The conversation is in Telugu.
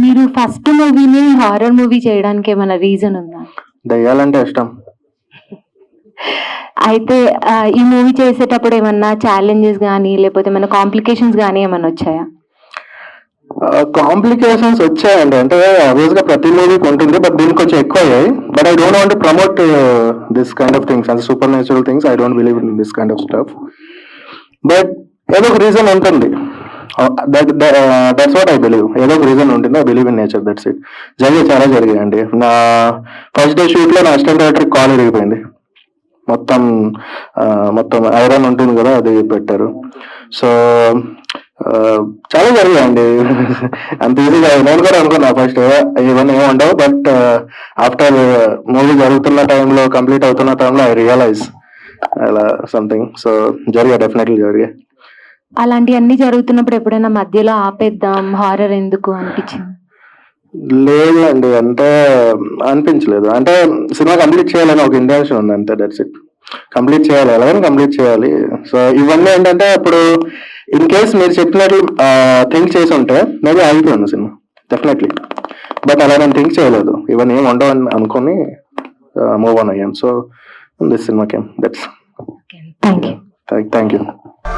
మీరు ఫస్ట్ మూవీని హారర్ మూవీ చేయడానికి ఏమైనా రీజన్ ఉందా? దయ్యాలంటే ఇష్టం. అయితే ఈ మూవీ చేసేటప్పుడు ఏమన్నా ఛాలెంజెస్ కానీ లేకపోతే ఏమైనా కాంప్లికేషన్స్ కానీ ఏమైనా వచ్చాయా? కాంప్లికేషన్స్ వచ్చాయండి. అంటే ఆబ్వియస్గా ప్రతి మూవీకి ఉంటుంది బట్ దీనికి కొంచెం ఎక్కువ అయ్యాయి but I don't want promote this kind of things అంటే supernatural things I don't believe in this kind of stuff but ఏదో ఒక రీజన్ ఉంటుంది. దట్స్ వాట్ ఐ బిలీవ్ ఏదో ఒక రీజన్ ఉంటుంది I believe in nature that's it జరిగే చాలా జరిగాయండి. నా ఫస్ట్ డే షూట్లో నా అసిస్టెంట్ డైరెక్టర్ కాల్ ఇరిగిపోయింది. మొత్తం uh, మొత్తం ఐరన్ ఉంటుంది కదా అది పెట్టారు. సో uh, చాలా జరిగాయండి. అంత ఈజీగా నేను కూడా అనుకున్నా ఫస్ట్ ఇవన్నీ ఏముండవు బట్ ఆఫ్టర్ మూవీ జరుగుతున్న టైంలో కంప్లీట్ అవుతున్న టైంలో ఐ రియలైజ్ అలా సంథింగ్ సో జరిగా డెఫినెట్లీ జరిగా. అలాంటివన్నీ జరుగుతున్నప్పుడు ఎప్పుడైనా మధ్యలో ఆపేద్దాం హారర్ ఎందుకు అనిపించింది? లేదు అండి అంటే అనిపించలేదు. అంటే సినిమా కంప్లీట్ చేయాలని ఒక ఇంటెన్షన్ ఉంది అంతే దట్స్ ఇట్ కంప్లీట్ చేయాలి ఎలాగైనా కంప్లీట్ చేయాలి. సో ఇవన్నీ ఏంటంటే ఇప్పుడు ఇన్ కేస్ మీరు చెప్పినట్లు థింక్ చేసి ఉంటే మేబీ ఆగిపోయింది సినిమా. డెఫినెట్లీ బట్ అలా నేను థింక్ చేయలేదు. ఇవన్నీ ఏం ఉండవు అని అనుకొని మూవ్ ఆన్ అయ్యాను so this cinema came that's thank you